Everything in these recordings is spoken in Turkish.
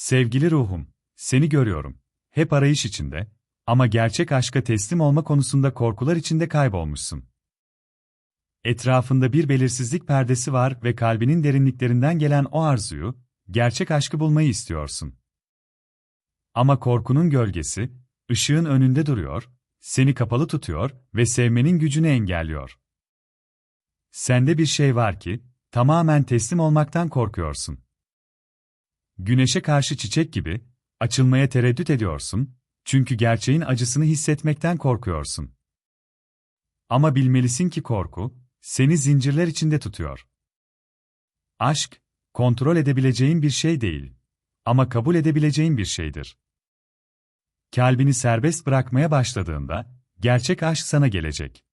Sevgili ruhum, seni görüyorum. Hep arayış içinde ama gerçek aşka teslim olma konusunda korkular içinde kaybolmuşsun. Etrafında bir belirsizlik perdesi var ve kalbinin derinliklerinden gelen o arzuyu, gerçek aşkı bulmayı istiyorsun. Ama korkunun gölgesi, ışığın önünde duruyor, seni kapalı tutuyor ve sevmenin gücünü engelliyor. Sende bir şey var ki, tamamen teslim olmaktan korkuyorsun. Güneşe karşı çiçek gibi, açılmaya tereddüt ediyorsun, çünkü gerçeğin acısını hissetmekten korkuyorsun. Ama bilmelisin ki korku, seni zincirler içinde tutuyor. Aşk, kontrol edebileceğin bir şey değil. Ama kabul edebileceğin bir şeydir. Kalbini serbest bırakmaya başladığında, gerçek aşk sana gelecek.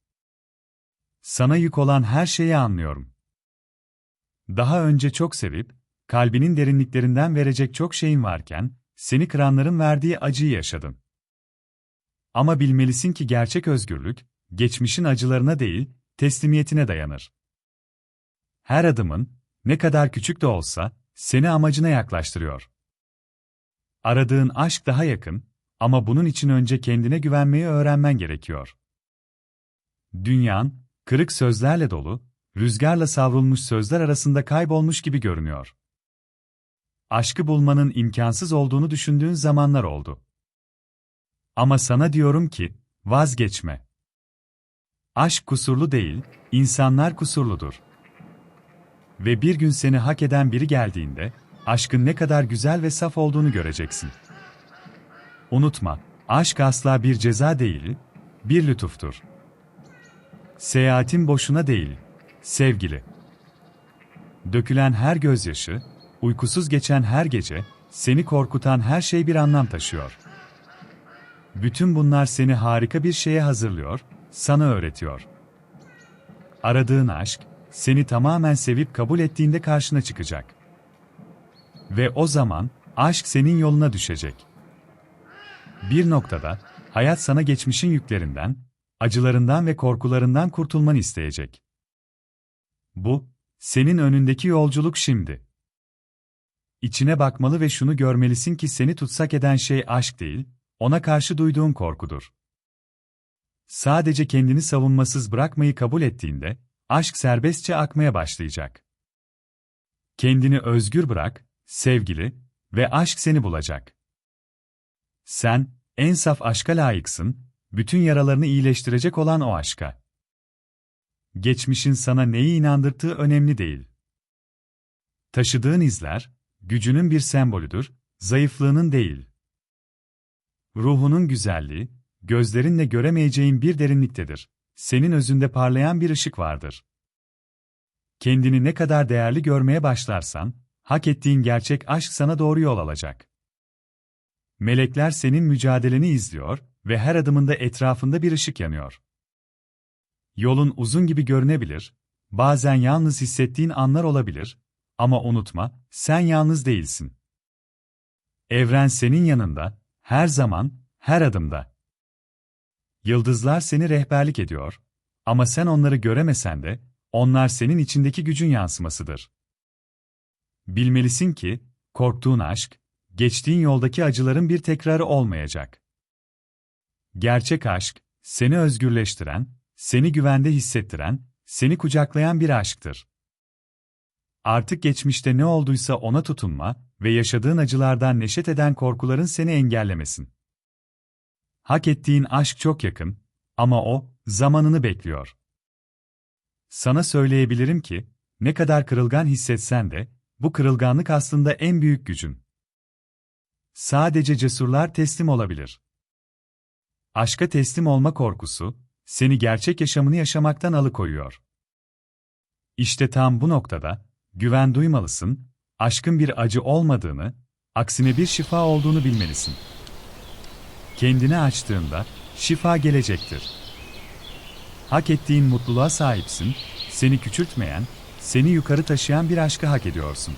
Sana yük olan her şeyi anlıyorum. Daha önce çok sevip, kalbinin derinliklerinden verecek çok şeyin varken, seni kıranların verdiği acıyı yaşadın. Ama bilmelisin ki gerçek özgürlük, geçmişin acılarına değil, teslimiyetine dayanır. Her adımın, ne kadar küçük de olsa, seni amacına yaklaştırıyor. Aradığın aşk daha yakın, ama bunun için önce kendine güvenmeyi öğrenmen gerekiyor. Dünyan, kırık sözlerle dolu, rüzgarla savrulmuş sözler arasında kaybolmuş gibi görünüyor. Aşkı bulmanın imkansız olduğunu düşündüğün zamanlar oldu. Ama sana diyorum ki, vazgeçme. Aşk kusurlu değil, insanlar kusurludur. Ve bir gün seni hak eden biri geldiğinde, aşkın ne kadar güzel ve saf olduğunu göreceksin. Unutma, aşk asla bir ceza değil, bir lütuftur. Seyahatin boşuna değil, sevgili. Dökülen her gözyaşı, uykusuz geçen her gece, seni korkutan her şey bir anlam taşıyor. Bütün bunlar seni harika bir şeye hazırlıyor, sana öğretiyor. Aradığın aşk, seni tamamen sevip kabul ettiğinde karşına çıkacak. Ve o zaman, aşk senin yoluna düşecek. Bir noktada, hayat sana geçmişin yüklerinden, acılarından ve korkularından kurtulmanı isteyecek. Bu, senin önündeki yolculuk şimdi. İçine bakmalı ve şunu görmelisin ki seni tutsak eden şey aşk değil, ona karşı duyduğun korkudur. Sadece kendini savunmasız bırakmayı kabul ettiğinde, aşk serbestçe akmaya başlayacak. Kendini özgür bırak, sevgili, ve aşk seni bulacak. Sen, en saf aşka layıksın, bütün yaralarını iyileştirecek olan o aşka. Geçmişin sana neyi inandırdığı önemli değil. Taşıdığın izler, gücünün bir sembolüdür, zayıflığının değil. Ruhunun güzelliği, gözlerinle göremeyeceğin bir derinliktedir. Senin özünde parlayan bir ışık vardır. Kendini ne kadar değerli görmeye başlarsan, hak ettiğin gerçek aşk sana doğru yol alacak. Melekler senin mücadeleni izliyor ve her adımında etrafında bir ışık yanıyor. Yolun uzun gibi görünebilir, bazen yalnız hissettiğin anlar olabilir ama unutma, sen yalnız değilsin. Evren senin yanında, her zaman, her adımda. Yıldızlar seni rehberlik ediyor ama sen onları göremesen de, onlar senin içindeki gücün yansımasıdır. Bilmelisin ki, korktuğun aşk, geçtiğin yoldaki acıların bir tekrarı olmayacak. Gerçek aşk, seni özgürleştiren, seni güvende hissettiren, seni kucaklayan bir aşktır. Artık geçmişte ne olduysa ona tutunma ve yaşadığın acılardan neşet eden korkuların seni engellemesin. Hak ettiğin aşk çok yakın ama o zamanını bekliyor. Sana söyleyebilirim ki ne kadar kırılgan hissetsen de bu kırılganlık aslında en büyük gücün. Sadece cesurlar teslim olabilir. Aşka teslim olma korkusu seni gerçek yaşamını yaşamaktan alıkoyuyor. İşte tam bu noktada güven duymalısın, aşkın bir acı olmadığını, aksine bir şifa olduğunu bilmelisin. Kendini açtığında şifa gelecektir. Hak ettiğin mutluluğa sahipsin, seni küçültmeyen, seni yukarı taşıyan bir aşkı hak ediyorsun.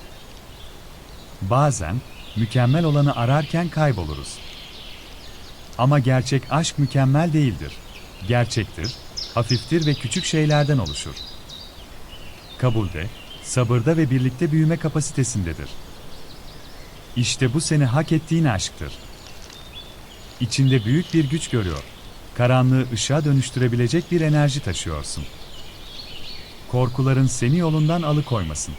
Bazen mükemmel olanı ararken kayboluruz. Ama gerçek aşk mükemmel değildir. Gerçektir, hafiftir ve küçük şeylerden oluşur. Kabulde, sabırda ve birlikte büyüme kapasitesindedir. İşte bu seni hak ettiğin aşktır. İçinde büyük bir güç görüyor. Karanlığı ışığa dönüştürebilecek bir enerji taşıyorsun. Korkuların seni yolundan alıkoymasın.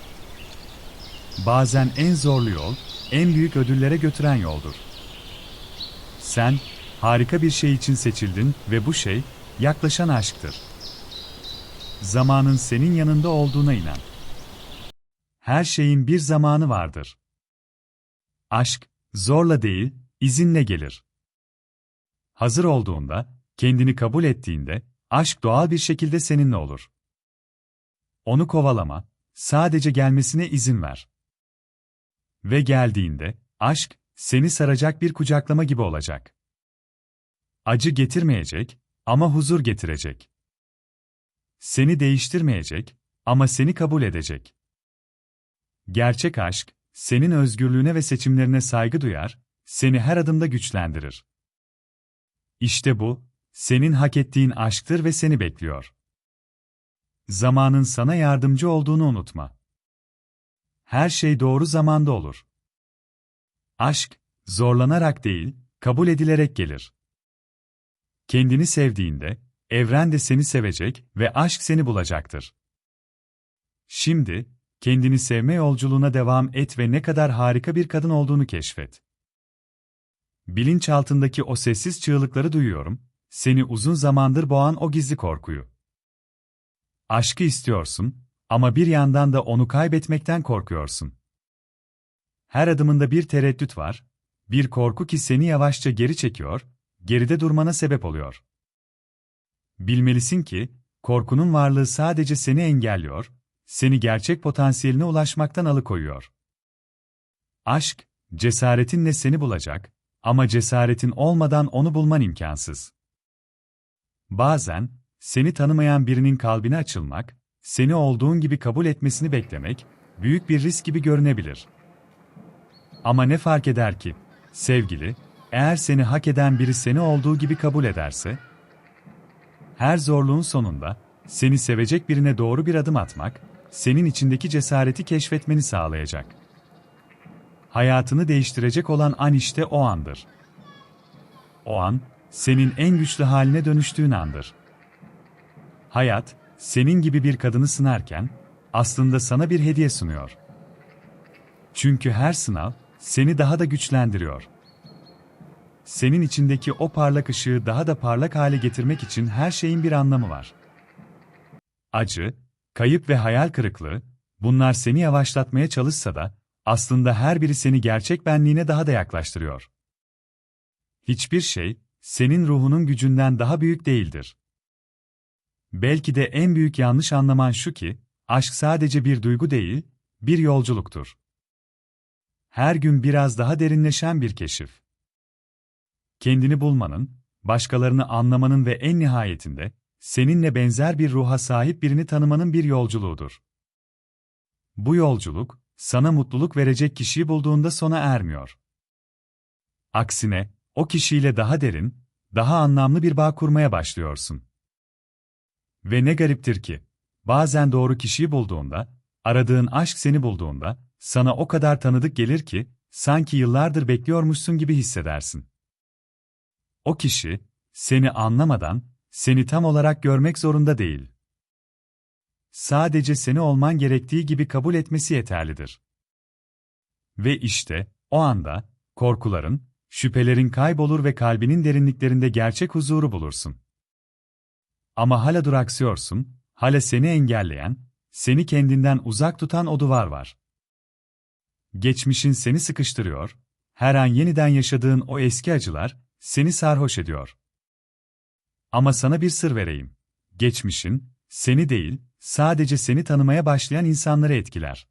Bazen en zorlu yol, en büyük ödüllere götüren yoldur. Sen, harika bir şey için seçildin ve bu şey, yaklaşan aşktır. Zamanın senin yanında olduğuna inan. Her şeyin bir zamanı vardır. Aşk, zorla değil, izinle gelir. Hazır olduğunda, kendini kabul ettiğinde, aşk doğal bir şekilde seninle olur. Onu kovalama, sadece gelmesine izin ver. Ve geldiğinde, aşk, seni saracak bir kucaklama gibi olacak. Acı getirmeyecek ama huzur getirecek. Seni değiştirmeyecek ama seni kabul edecek. Gerçek aşk, senin özgürlüğüne ve seçimlerine saygı duyar, seni her adımda güçlendirir. İşte bu, senin hak ettiğin aşktır ve seni bekliyor. Zamanın sana yardımcı olduğunu unutma. Her şey doğru zamanda olur. Aşk, zorlanarak değil, kabul edilerek gelir. Kendini sevdiğinde, evren de seni sevecek ve aşk seni bulacaktır. Şimdi, kendini sevme yolculuğuna devam et ve ne kadar harika bir kadın olduğunu keşfet. Bilinçaltındaki o sessiz çığlıkları duyuyorum, seni uzun zamandır boğan o gizli korkuyu. Aşkı istiyorsun ama bir yandan da onu kaybetmekten korkuyorsun. Her adımında bir tereddüt var, bir korku ki seni yavaşça geri çekiyor, geride durmana sebep oluyor. Bilmelisin ki, korkunun varlığı sadece seni engelliyor, seni gerçek potansiyeline ulaşmaktan alıkoyuyor. Aşk, cesaretinle seni bulacak ama cesaretin olmadan onu bulman imkansız. Bazen, seni tanımayan birinin kalbine açılmak, seni olduğun gibi kabul etmesini beklemek, büyük bir risk gibi görünebilir. Ama ne fark eder ki, sevgili, eğer seni hak eden biri seni olduğu gibi kabul ederse, her zorluğun sonunda, seni sevecek birine doğru bir adım atmak, senin içindeki cesareti keşfetmeni sağlayacak. Hayatını değiştirecek olan an işte o andır. O an, senin en güçlü haline dönüştüğün andır. Hayat, senin gibi bir kadını sınarken, aslında sana bir hediye sunuyor. Çünkü her sınav, seni daha da güçlendiriyor. Senin içindeki o parlak ışığı daha da parlak hale getirmek için her şeyin bir anlamı var. Acı, kayıp ve hayal kırıklığı, bunlar seni yavaşlatmaya çalışsa da, aslında her biri seni gerçek benliğine daha da yaklaştırıyor. Hiçbir şey, senin ruhunun gücünden daha büyük değildir. Belki de en büyük yanlış anlaman şu ki, aşk sadece bir duygu değil, bir yolculuktur. Her gün biraz daha derinleşen bir keşif. Kendini bulmanın, başkalarını anlamanın ve en nihayetinde, seninle benzer bir ruha sahip birini tanımanın bir yolculuğudur. Bu yolculuk, sana mutluluk verecek kişiyi bulduğunda sona ermiyor. Aksine, o kişiyle daha derin, daha anlamlı bir bağ kurmaya başlıyorsun. Ve ne gariptir ki, bazen doğru kişiyi bulduğunda, aradığın aşk seni bulduğunda, sana o kadar tanıdık gelir ki, sanki yıllardır bekliyormuşsun gibi hissedersin. O kişi, seni anlamadan, seni tam olarak görmek zorunda değil. Sadece seni olman gerektiği gibi kabul etmesi yeterlidir. Ve işte, o anda, korkuların, şüphelerin kaybolur ve kalbinin derinliklerinde gerçek huzuru bulursun. Ama hala duraksıyorsun, hala seni engelleyen, seni kendinden uzak tutan o duvar var. Geçmişin seni sıkıştırıyor, her an yeniden yaşadığın o eski acılar, seni sarhoş ediyor. Ama sana bir sır vereyim. Geçmişin, seni değil, sadece seni tanımaya başlayan insanları etkiler.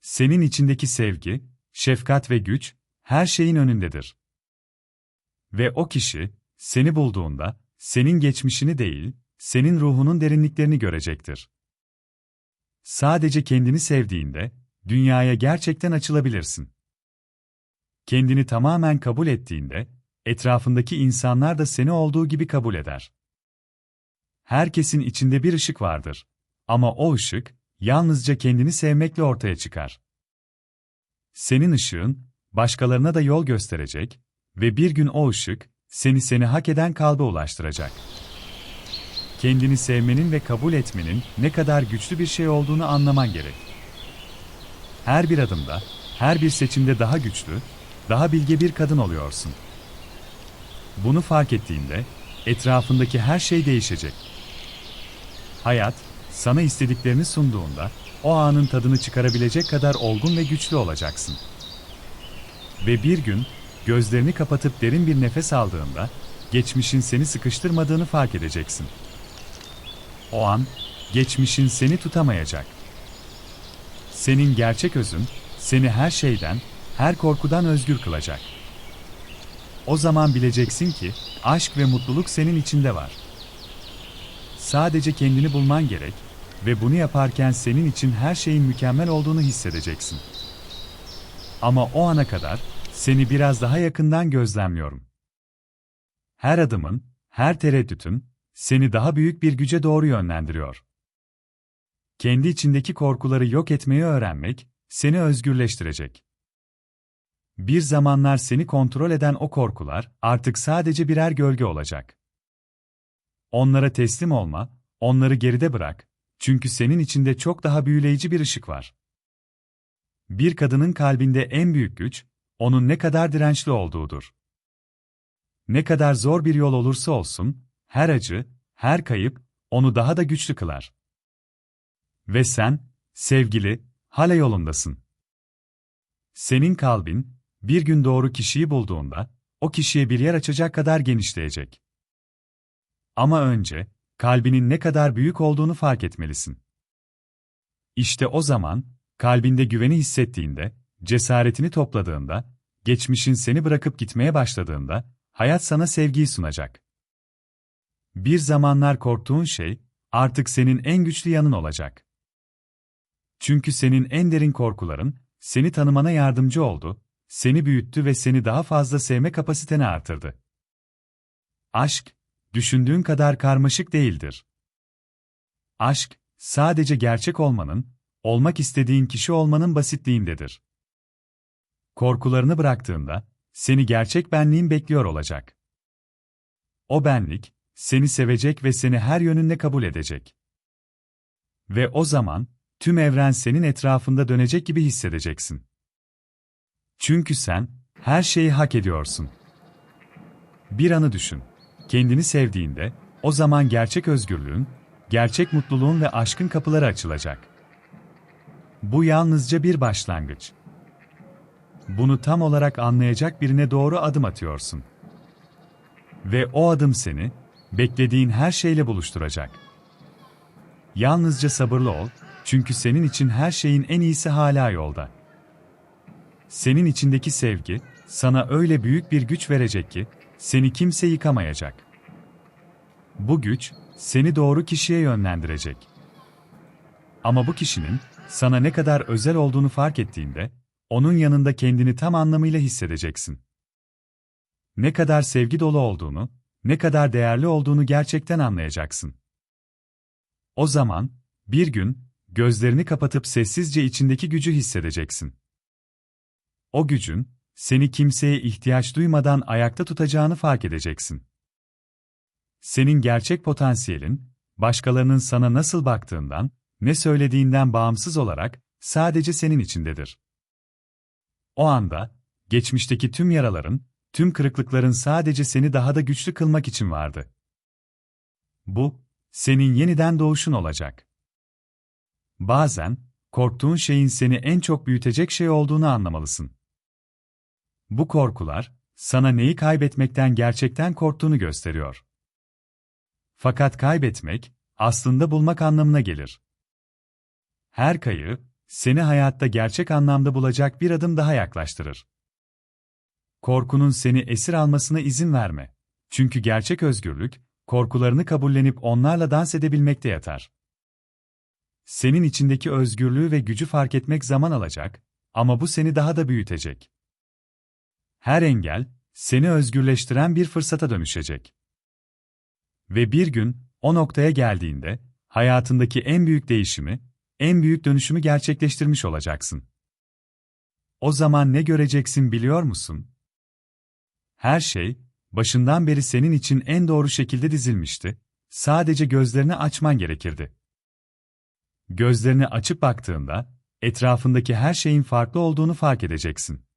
Senin içindeki sevgi, şefkat ve güç, her şeyin önündedir. Ve o kişi, seni bulduğunda, senin geçmişini değil, senin ruhunun derinliklerini görecektir. Sadece kendini sevdiğinde, dünyaya gerçekten açılabilirsin. Kendini tamamen kabul ettiğinde, etrafındaki insanlar da seni olduğu gibi kabul eder. Herkesin içinde bir ışık vardır. Ama o ışık, yalnızca kendini sevmekle ortaya çıkar. senin ışığın, başkalarına da yol gösterecek ve bir gün o ışık, seni seni hak eden kalbe ulaştıracak. Kendini sevmenin ve kabul etmenin ne kadar güçlü bir şey olduğunu anlaman gerek. Her bir adımda, her bir seçimde daha güçlü, daha bilge bir kadın oluyorsun. Bunu fark ettiğinde, etrafındaki her şey değişecek. Hayat, sana istediklerini sunduğunda, o anın tadını çıkarabilecek kadar olgun ve güçlü olacaksın. Ve bir gün, gözlerini kapatıp derin bir nefes aldığında, geçmişin seni sıkıştırmadığını fark edeceksin. O an, geçmişin seni tutamayacak. Senin gerçek özün, seni her şeyden, her korkudan özgür kılacak. O zaman bileceksin ki, aşk ve mutluluk senin içinde var. Sadece kendini bulman gerek ve bunu yaparken senin için her şeyin mükemmel olduğunu hissedeceksin. Ama o ana kadar seni biraz daha yakından gözlemliyorum. Her adımın, her tereddütün seni daha büyük bir güce doğru yönlendiriyor. Kendi içindeki korkuları yok etmeyi öğrenmek seni özgürleştirecek. Bir zamanlar seni kontrol eden o korkular artık sadece birer gölge olacak. Onlara teslim olma, onları geride bırak, çünkü senin içinde çok daha büyüleyici bir ışık var. Bir kadının kalbinde en büyük güç, onun ne kadar dirençli olduğudur. Ne kadar zor bir yol olursa olsun, her acı, her kayıp, onu daha da güçlü kılar. Ve sen, sevgili, hala yolundasın. Senin kalbin, bir gün doğru kişiyi bulduğunda, o kişiye bir yer açacak kadar genişleyecek. Ama önce, kalbinin ne kadar büyük olduğunu fark etmelisin. İşte o zaman, kalbinde güveni hissettiğinde, cesaretini topladığında, geçmişin seni bırakıp gitmeye başladığında, hayat sana sevgiyi sunacak. Bir zamanlar korktuğun şey, artık senin en güçlü yanın olacak. Çünkü senin en derin korkuların, seni tanımana yardımcı oldu, seni büyüttü ve seni daha fazla sevme kapasiteni artırdı. Aşk, düşündüğün kadar karmaşık değildir. Aşk, sadece gerçek olmanın, olmak istediğin kişi olmanın basitliğindedir. Korkularını bıraktığında, seni gerçek benliğin bekliyor olacak. O benlik, seni sevecek ve seni her yönünde kabul edecek. Ve o zaman, tüm evren senin etrafında dönecek gibi hissedeceksin. Çünkü sen, her şeyi hak ediyorsun. Bir anı düşün. Kendini sevdiğinde, o zaman gerçek özgürlüğün, gerçek mutluluğun ve aşkın kapıları açılacak. Bu yalnızca bir başlangıç. Bunu tam olarak anlayacak birine doğru adım atıyorsun. Ve o adım seni, beklediğin her şeyle buluşturacak. Yalnızca sabırlı ol, çünkü senin için her şeyin en iyisi hala yolda. Senin içindeki sevgi, sana öyle büyük bir güç verecek ki, seni kimse yıkamayacak. Bu güç, seni doğru kişiye yönlendirecek. Ama bu kişinin, sana ne kadar özel olduğunu fark ettiğinde, onun yanında kendini tam anlamıyla hissedeceksin. Ne kadar sevgi dolu olduğunu, ne kadar değerli olduğunu gerçekten anlayacaksın. O zaman, bir gün, gözlerini kapatıp sessizce içindeki gücü hissedeceksin. O gücün, seni kimseye ihtiyaç duymadan ayakta tutacağını fark edeceksin. Senin gerçek potansiyelin, başkalarının sana nasıl baktığından, ne söylediğinden bağımsız olarak, sadece senin içindedir. O anda, geçmişteki tüm yaraların, tüm kırıklıkların sadece seni daha da güçlü kılmak için vardı. Bu, senin yeniden doğuşun olacak. Bazen, korktuğun şeyin seni en çok büyütecek şey olduğunu anlamalısın. Bu korkular, sana neyi kaybetmekten gerçekten korktuğunu gösteriyor. Fakat kaybetmek, aslında bulmak anlamına gelir. Her kayıp, seni hayatta gerçek anlamda bulacak bir adım daha yaklaştırır. Korkunun seni esir almasına izin verme. Çünkü gerçek özgürlük, korkularını kabullenip onlarla dans edebilmekte yatar. Senin içindeki özgürlüğü ve gücü fark etmek zaman alacak ama bu seni daha da büyütecek. Her engel, seni özgürleştiren bir fırsata dönüşecek. Ve bir gün, o noktaya geldiğinde, hayatındaki en büyük değişimi, en büyük dönüşümü gerçekleştirmiş olacaksın. o zaman ne göreceksin biliyor musun? Her şey, başından beri senin için en doğru şekilde dizilmişti, sadece gözlerini açman gerekirdi. Gözlerini açıp baktığında, etrafındaki her şeyin farklı olduğunu fark edeceksin.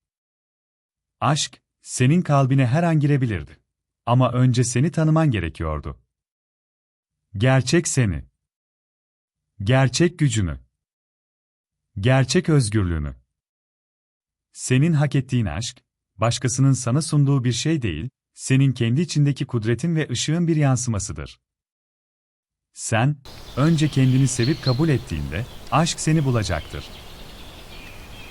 Aşk, senin kalbine her an girebilirdi. Ama önce seni tanıman gerekiyordu. Gerçek seni. Gerçek gücünü. Gerçek özgürlüğünü. Senin hak ettiğin aşk, başkasının sana sunduğu bir şey değil, senin kendi içindeki kudretin ve ışığın bir yansımasıdır. Sen, önce kendini sevip kabul ettiğinde, aşk seni bulacaktır.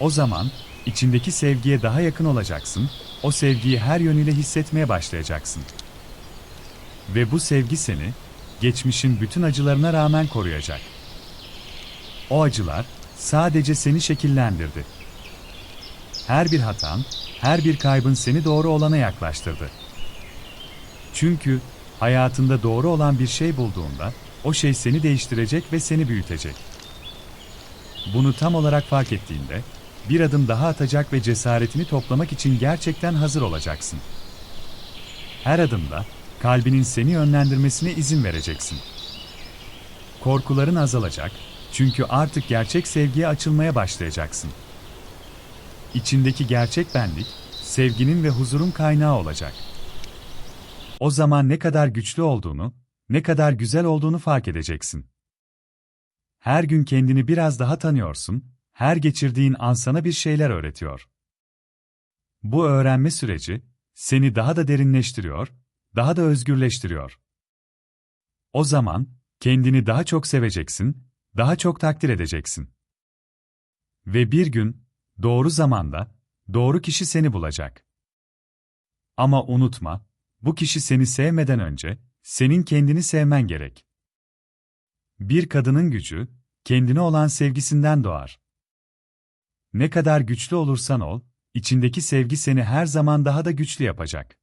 O zaman, içindeki sevgiye daha yakın olacaksın, o sevgiyi her yönüyle hissetmeye başlayacaksın. Ve bu sevgi seni, geçmişin bütün acılarına rağmen koruyacak. O acılar, sadece seni şekillendirdi. Her bir hatan, her bir kaybın seni doğru olana yaklaştırdı. Çünkü, hayatında doğru olan bir şey bulduğunda, o şey seni değiştirecek ve seni büyütecek. Bunu tam olarak fark ettiğinde, bir adım daha atacak ve cesaretini toplamak için gerçekten hazır olacaksın. Her adımda, kalbinin seni yönlendirmesine izin vereceksin. Korkuların azalacak, çünkü artık gerçek sevgiye açılmaya başlayacaksın. İçindeki gerçek benlik, sevginin ve huzurun kaynağı olacak. O zaman ne kadar güçlü olduğunu, ne kadar güzel olduğunu fark edeceksin. Her gün kendini biraz daha tanıyorsun, her geçirdiğin an sana bir şeyler öğretiyor. Bu öğrenme süreci, seni daha da derinleştiriyor, daha da özgürleştiriyor. O zaman, kendini daha çok seveceksin, daha çok takdir edeceksin. Ve bir gün, doğru zamanda, doğru kişi seni bulacak. Ama unutma, bu kişi seni sevmeden önce, senin kendini sevmen gerek. Bir kadının gücü, kendine olan sevgisinden doğar. Ne kadar güçlü olursan ol, içindeki sevgi seni her zaman daha da güçlü yapacak.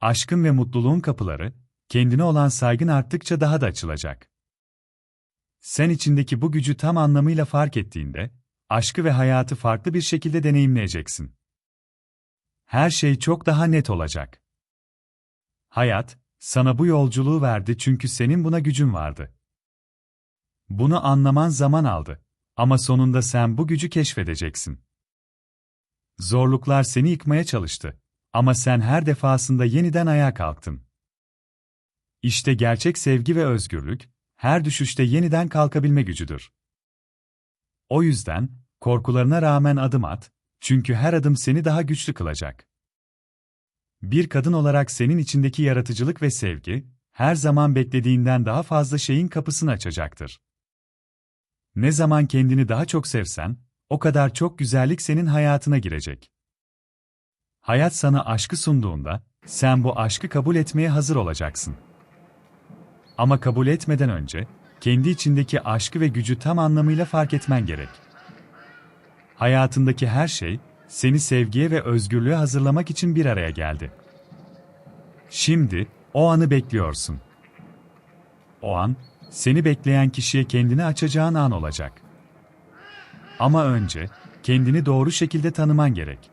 Aşkın ve mutluluğun kapıları, kendine olan saygın arttıkça daha da açılacak. Sen içindeki bu gücü tam anlamıyla fark ettiğinde, aşkı ve hayatı farklı bir şekilde deneyimleyeceksin. Her şey çok daha net olacak. Hayat, sana bu yolculuğu verdi çünkü senin buna gücün vardı. Bunu anlaman zaman aldı. Ama sonunda sen bu gücü keşfedeceksin. Zorluklar seni yıkmaya çalıştı. Ama sen her defasında yeniden ayağa kalktın. İşte gerçek sevgi ve özgürlük, her düşüşte yeniden kalkabilme gücüdür. O yüzden, korkularına rağmen adım at, çünkü her adım seni daha güçlü kılacak. Bir kadın olarak senin içindeki yaratıcılık ve sevgi, her zaman beklediğinden daha fazla şeyin kapısını açacaktır. Ne zaman kendini daha çok sevsen, o kadar çok güzellik senin hayatına girecek. Hayat sana aşkı sunduğunda, sen bu aşkı kabul etmeye hazır olacaksın. Ama kabul etmeden önce, kendi içindeki aşkı ve gücü tam anlamıyla fark etmen gerek. Hayatındaki her şey, seni sevgiye ve özgürlüğe hazırlamak için bir araya geldi. Şimdi, o anı bekliyorsun. O an, seni bekleyen kişiye kendini açacağın an olacak. Ama önce, kendini doğru şekilde tanıman gerek.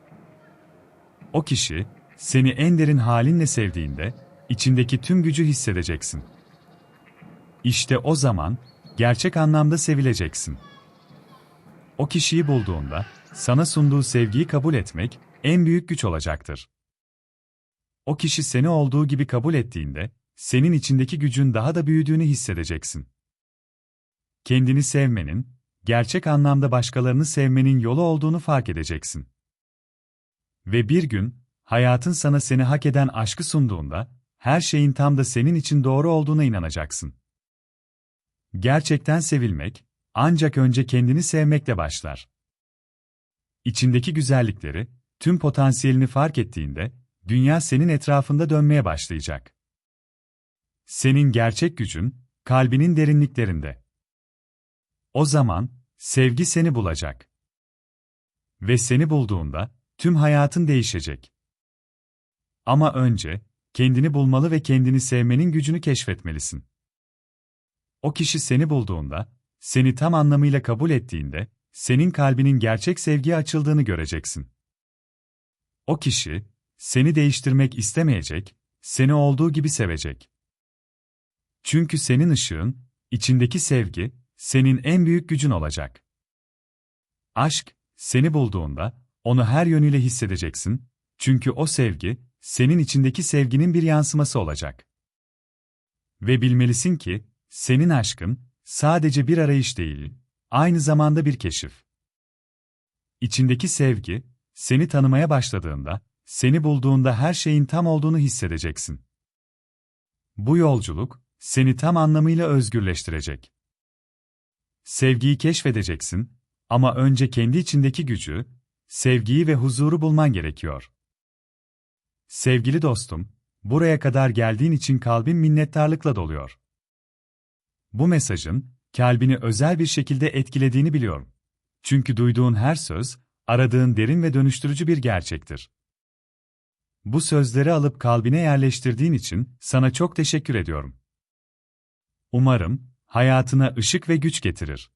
O kişi, seni en derin halinle sevdiğinde, içindeki tüm gücü hissedeceksin. İşte o zaman, gerçek anlamda sevileceksin. O kişiyi bulduğunda, sana sunduğu sevgiyi kabul etmek, en büyük güç olacaktır. O kişi seni olduğu gibi kabul ettiğinde, senin içindeki gücün daha da büyüdüğünü hissedeceksin. Kendini sevmenin, gerçek anlamda başkalarını sevmenin yolu olduğunu fark edeceksin. Ve bir gün, hayatın sana seni hak eden aşkı sunduğunda, her şeyin tam da senin için doğru olduğuna inanacaksın. Gerçekten sevilmek, ancak önce kendini sevmekle başlar. İçindeki güzellikleri, tüm potansiyelini fark ettiğinde, dünya senin etrafında dönmeye başlayacak. Senin gerçek gücün, kalbinin derinliklerinde. O zaman, sevgi seni bulacak. Ve seni bulduğunda, tüm hayatın değişecek. Ama önce, kendini bulmalı ve kendini sevmenin gücünü keşfetmelisin. O kişi seni bulduğunda, seni tam anlamıyla kabul ettiğinde, senin kalbinin gerçek sevgiye açıldığını göreceksin. O kişi, seni değiştirmek istemeyecek, seni olduğu gibi sevecek. Çünkü senin ışığın, içindeki sevgi, senin en büyük gücün olacak. Aşk, seni bulduğunda, onu her yönüyle hissedeceksin, çünkü o sevgi, senin içindeki sevginin bir yansıması olacak. Ve bilmelisin ki, senin aşkın, sadece bir arayış değil, aynı zamanda bir keşif. İçindeki sevgi, seni tanımaya başladığında, seni bulduğunda her şeyin tam olduğunu hissedeceksin. Bu yolculuk, seni tam anlamıyla özgürleştirecek. Sevgiyi keşfedeceksin ama önce kendi içindeki gücü, sevgiyi ve huzuru bulman gerekiyor. Sevgili dostum, buraya kadar geldiğin için kalbim minnettarlıkla doluyor. Bu mesajın, kalbini özel bir şekilde etkilediğini biliyorum. Çünkü duyduğun her söz, aradığın derin ve dönüştürücü bir gerçektir. Bu sözleri alıp kalbine yerleştirdiğin için sana çok teşekkür ediyorum. Umarım hayatına ışık ve güç getirir.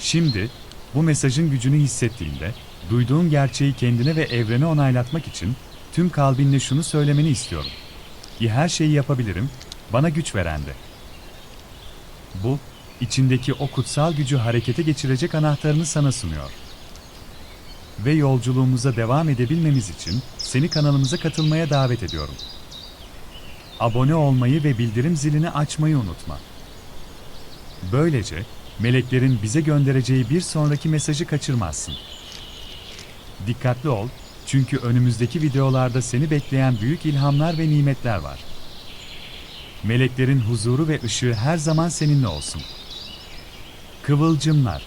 Şimdi bu mesajın gücünü hissettiğinde duyduğun gerçeği kendine ve evrene onaylatmak için tüm kalbinle şunu söylemeni istiyorum. İyi her şeyi yapabilirim, bana güç veren de. Bu, içindeki o kutsal gücü harekete geçirecek anahtarını sana sunuyor. Ve yolculuğumuza devam edebilmemiz için seni kanalımıza katılmaya davet ediyorum. Abone olmayı ve bildirim zilini açmayı unutma. Böylece meleklerin bize göndereceği bir sonraki mesajı kaçırmazsın. Dikkatli ol, çünkü önümüzdeki videolarda seni bekleyen büyük ilhamlar ve nimetler var. Meleklerin huzuru ve ışığı her zaman seninle olsun. Kıvılcımlar